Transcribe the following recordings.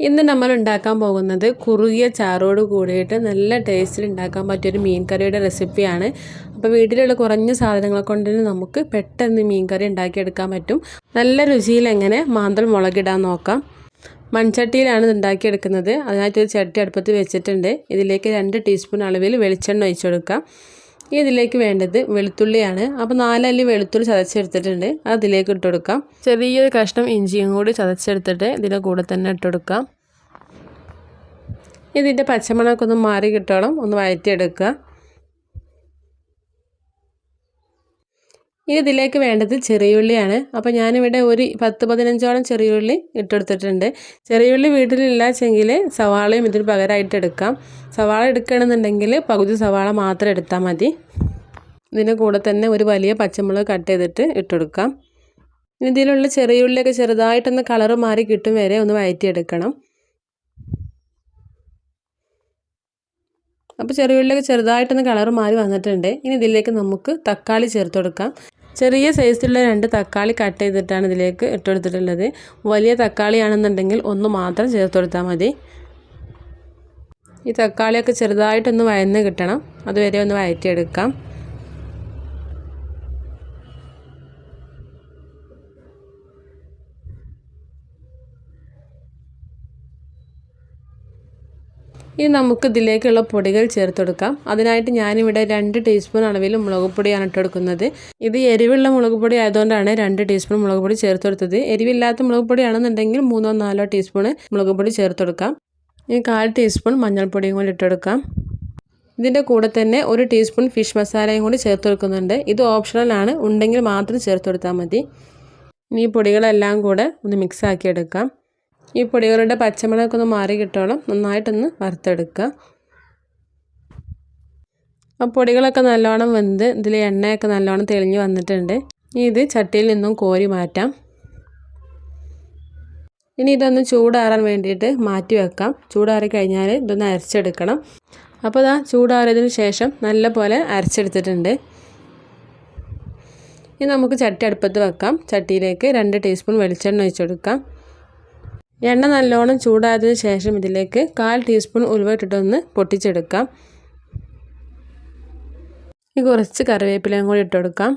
ഇന്ന് നമ്മൾ ഉണ്ടാക്കാൻ പോകുന്നത് കുറുകിയ ചാറോട് കൂടിയിട്ട് നല്ല ടേസ്റ്റിൽ ഉണ്ടാക്കാൻ പറ്റിയൊരു മീൻ കറിയുടെ റെസിപ്പിയാണ് അപ്പോൾ വീട്ടിലുള്ള കുറഞ്ഞ സാധനങ്ങൾ കൊണ്ട് നമുക്ക് പെട്ടെന്ന് മീൻ കറി ഉണ്ടാക്കിയെടുക്കാൻ പറ്റും. നല്ല രുചിയിൽ എങ്ങനെ മാന്തൽ മുളകിടാൻ നോക്കാം. മൺചട്ടിയിലാണ് ഇത് ഉണ്ടാക്കിയെടുക്കുന്നത്. അതിനായിട്ടൊരു ചട്ടി അടുപ്പത്ത് വെച്ചിട്ടുണ്ട്. ഇതിലേക്ക് രണ്ട് ടീസ്പൂൺ അളവിൽ വെളിച്ചെണ്ണ ഒഴിച്ചു കൊടുക്കാം. ഇതിലേക്ക് വേണ്ടത് വെളുത്തുള്ളിയാണ്. അപ്പോൾ നാലല്ലി വെളുത്തുള്ളി ചതച്ചെടുത്തിട്ടുണ്ട്. അതിലേക്ക് ഇട്ട് കൊടുക്കാം. ചെറിയൊരു കഷ്ണം ഇഞ്ചിയും കൂടി ചതച്ചെടുത്തിട്ട് ഇതിന്റെ കൂടെ തന്നെ ഇട്ട് കൊടുക്കാം. ഇതിന്റെ പച്ചമണമൊക്കെ ഒന്ന് മാറി കിട്ടോളം ഒന്ന് വഴറ്റിയെടുക്കുക. ഇനി ഇതിലേക്ക് വേണ്ടത് ചെറിയുള്ളിയാണ്. അപ്പോൾ ഞാനിവിടെ ഒരു പത്ത് പതിനഞ്ചോളം ചെറിയുള്ളി ഇട്ടെടുത്തിട്ടുണ്ട്. ചെറിയുള്ളി വീട്ടിലില്ലാച്ചെങ്കിൽ സവാളയും ഇതിന് പകരമായിട്ട് എടുക്കാം. സവാള എടുക്കണമെന്നുണ്ടെങ്കിൽ പകുതി സവാള മാത്രം എടുത്താൽ മതി. ഇതിന്റെ കൂടെ തന്നെ ഒരു വലിയ പച്ചമുളക് കട്ട് ചെയ്തിട്ട് ഇട്ടെടുക്കാം. ഇതിലുള്ള ചെറിയുള്ളിയൊക്കെ ചെറുതായിട്ടൊന്ന് കളറ് മാറി കിട്ടും വരെ ഒന്ന് വഴറ്റിയെടുക്കണം. അപ്പോൾ ചെറിയുള്ളിയൊക്കെ ചെറുതായിട്ടൊന്ന് കളർ മാറി വന്നിട്ടുണ്ട്. ഇനി ഇതിലേക്ക് നമുക്ക് തക്കാളി ചേർത്ത് കൊടുക്കാം ചെറിയ സൈസിലുള്ള രണ്ട് തക്കാളി കട്ട് ചെയ്തിട്ടാണ് ഇതിലേക്ക് ഇട്ടെടുത്തിട്ടുള്ളത്. വലിയ തക്കാളിയാണെന്നുണ്ടെങ്കിൽ ഒന്ന് മാത്രം ചേർത്ത് കൊടുത്താൽ മതി. ഈ തക്കാളിയൊക്കെ ചെറുതായിട്ടൊന്ന് വയന്ന് കിട്ടണം. അതുവരെ ഒന്ന് വയറ്റിയെടുക്കാം. ഇനി നമുക്ക് ഇതിലേക്കുള്ള പൊടികൾ ചേർത്ത് കൊടുക്കാം അതിനായിട്ട് ഞാനിവിടെ രണ്ട് ടീസ്പൂൺ അളവിൽ മുളക് പൊടിയാണ് ഇട്ടെടുക്കുന്നത്. ഇത് എരിവുള്ള മുളക് പൊടി ആയതുകൊണ്ടാണ് രണ്ട് ടീസ്പൂൺ മുളക് പൊടി ചേർത്ത് കൊടുത്തത് എരിവില്ലാത്ത മുളക് പൊടിയാണെന്നുണ്ടെങ്കിൽ മൂന്നോ നാലോ ടീസ്പൂൺ മുളക് പൊടി ചേർത്ത് കൊടുക്കാം ഇനി കാൽ ടീസ്പൂൺ മഞ്ഞൾപ്പൊടിയും കൂടി ഇട്ടെടുക്കാം. ഇതിന്റെ കൂടെ തന്നെ ഒരു ടീസ്പൂൺ ഫിഷ് മസാലയും കൂടി ചേർത്ത് കൊടുക്കുന്നുണ്ട് ഇത് ഓപ്ഷണലാണ് ഉണ്ടെങ്കിൽ മാത്രം ചേർത്ത് കൊടുത്താൽ മതി ഈ പൊടികളെല്ലാം കൂടെ ഒന്ന് മിക്സ് ആക്കി എടുക്കാം ഈ പൊടികളുടെ പച്ചമുളകൊക്കെ ഒന്ന് മാറി കിട്ടോളം നന്നായിട്ടൊന്ന് വറുത്തെടുക്കുക. ആ പൊടികളൊക്കെ നല്ലോണം വെന്ത് ഇതിൽ എണ്ണയൊക്കെ നല്ലോണം തെളിഞ്ഞ് വന്നിട്ടുണ്ട്. ഇനി ഇത് ചട്ടിയിൽ നിന്നും കോരി മാറ്റാം. ഇനി ഇതൊന്ന് ചൂടാറാൻ വേണ്ടിയിട്ട് മാറ്റി വെക്കാം. ചൂടാറി കഴിഞ്ഞാൽ ഇതൊന്ന് അരച്ചെടുക്കണം. അപ്പോൾ ഇതാ ചൂടാറിയതിന് ശേഷം നല്ല പോലെ അരച്ചെടുത്തിട്ടുണ്ട്. ഇനി നമുക്ക് ചട്ടി അടുപ്പത്ത് വെക്കാം. ചട്ടിയിലേക്ക് രണ്ട് ടീസ്പൂൺ വെളിച്ചെണ്ണ ഒഴിച്ചെടുക്കാം. എണ്ണ നല്ലോണം ചൂടായതിന് ശേഷം ഇതിലേക്ക് കാൽ ടീസ്പൂൺ ഉലുവ ഇട്ടിട്ടൊന്ന് പൊട്ടിച്ചെടുക്കാം. ഈ കുറച്ച് കറിവേപ്പിലയും കൂടി ഇട്ടെടുക്കാം.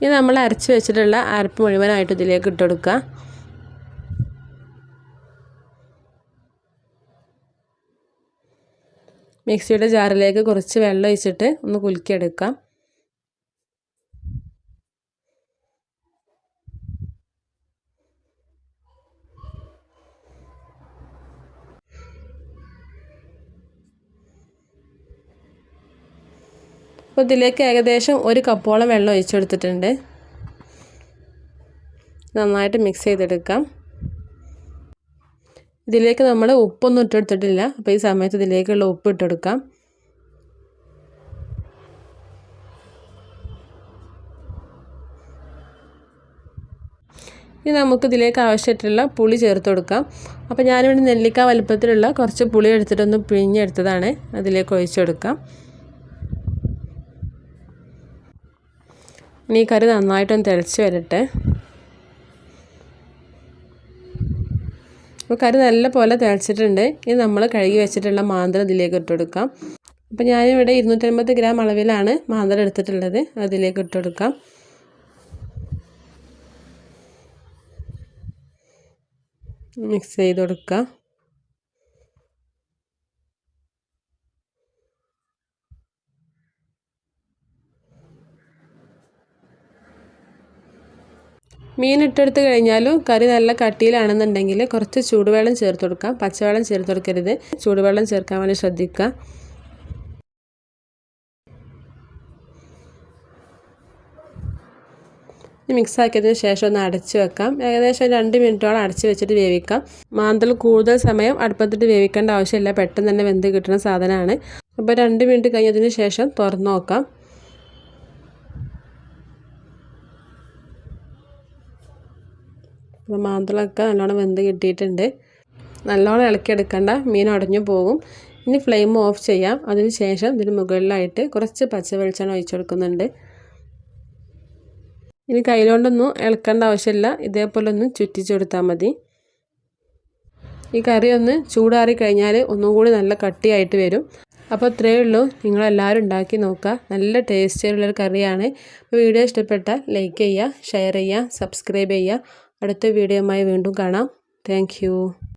ഇനി നമ്മൾ അരച്ച് വെച്ചിട്ടുള്ള അരപ്പ് മുഴുവനായിട്ട് ഇതിലേക്ക് ഇട്ടെടുക്കാം മിക്സിയുടെ ജാറിലേക്ക് കുറച്ച് വെള്ളം ഒഴിച്ചിട്ട് ഒന്ന് കുലുക്കിയെടുക്കാം. അപ്പോൾ ഇതിലേക്ക് ഏകദേശം ഒരു കപ്പോളം വെള്ളം ഒഴിച്ചു കൊടുത്തിട്ടുണ്ട് നന്നായിട്ട് മിക്സ് ചെയ്തെടുക്കാം. ഇതിലേക്ക് നമ്മൾ ഉപ്പൊന്നും ഇട്ടെടുത്തിട്ടില്ല. അപ്പോൾ ഈ സമയത്ത് ഇതിലേക്കുള്ള ഉപ്പ് ഇട്ടെടുക്കാം. ഇനി നമുക്ക് ഇതിലേക്ക് ആവശ്യമായിട്ടുള്ള പുളി ചേർത്ത് കൊടുക്കാം. അപ്പോൾ ഞാനിവിടെ നെല്ലിക്ക വലുപ്പത്തിലുള്ള കുറച്ച് പുളി എടുത്തിട്ടൊന്ന് പിഴിഞ്ഞെടുത്തതാണ്. അതിലേക്ക് ഒഴിച്ചു കൊടുക്കാം ഇനി കറി നന്നായിട്ടൊന്ന് തിളച്ച് വരട്ടെ. അപ്പോൾ കറി നല്ല പോലെ തിളച്ചിട്ടുണ്ട്. ഇനി നമ്മൾ കഴുകി വെച്ചിട്ടുള്ള മാന്തൽ ഇതിലേക്ക് ഇട്ട് കൊടുക്കാം. അപ്പോൾ ഞാനിവിടെ ഇരുന്നൂറ്റമ്പത് ഗ്രാം അളവിലാണ് മാന്തൽ എടുത്തിട്ടുള്ളത്. അതിലേക്ക് ഇട്ട് കൊടുക്കാം. മിക്സ് ചെയ്ത് കൊടുക്കാം. മീൻ ഇട്ടെടുത്ത് കഴിഞ്ഞാലും കറി നല്ല കട്ടിയിലാണെന്നുണ്ടെങ്കിൽ കുറച്ച് ചൂടുവെള്ളം ചേർത്ത് കൊടുക്കാം. പച്ചവെള്ളം ചേർത്ത് കൊടുക്കരുത്. ചൂടുവെള്ളം ചേർക്കാൻ വേണ്ടി ശ്രദ്ധിക്കുക. മിക്സ് ആക്കിയതിന് ശേഷം ഒന്ന് അടച്ച് വെക്കാം. ഏകദേശം രണ്ട് മിനിറ്റോളം അടച്ചു വെച്ചിട്ട് വേവിക്കാം. മാന്തൽ കൂടുതൽ സമയം അടുപ്പത്തിട്ട് വേവിക്കേണ്ട ആവശ്യമില്ല. പെട്ടെന്ന് തന്നെ വെന്ത് കിട്ടുന്ന സാധനമാണ്. അപ്പോൾ രണ്ട് മിനിറ്റ് കഴിഞ്ഞതിന് ശേഷം തുറന്നു നോക്കാം. അപ്പോൾ മാന്തളൊക്കെ നല്ലോണം വെന്ത് കിട്ടിയിട്ടുണ്ട്. നല്ലോണം ഇളക്കിയെടുക്കേണ്ട. മീൻ ഉടഞ്ഞു പോകും. ഇനി ഫ്ലെയിം ഓഫ് ചെയ്യാം. അതിന് ശേഷം ഇതിന് മുകളിലായിട്ട് കുറച്ച് പച്ച വെളിച്ചെണ്ണ ഒഴിച്ചു കൊടുക്കുന്നുണ്ട്. ഇനി കയ്യിലോണ്ടൊന്നും ഇളക്കേണ്ട ആവശ്യമില്ല. ഇതേപോലെ ഒന്ന് ചുറ്റിച്ചെടുത്താൽ മതി. ഈ കറി ഒന്ന് ചൂടാറി കഴിഞ്ഞാൽ ഒന്നും കൂടി നല്ല കട്ടിയായിട്ട് വരും. അപ്പോൾ ഇത്രയേ ഉള്ളൂ. നിങ്ങളെല്ലാവരും ഉണ്ടാക്കി നോക്കുക. നല്ല ടേസ്റ്റിയുള്ളൊരു കറിയാണ്. വീഡിയോ ഇഷ്ടപ്പെട്ടാൽ ലൈക്ക് ചെയ്യുക ഷെയർ ചെയ്യുക സബ്സ്ക്രൈബ് ചെയ്യുക. അടുത്ത വീഡിയോയുമായി വീണ്ടും കാണാം. താങ്ക്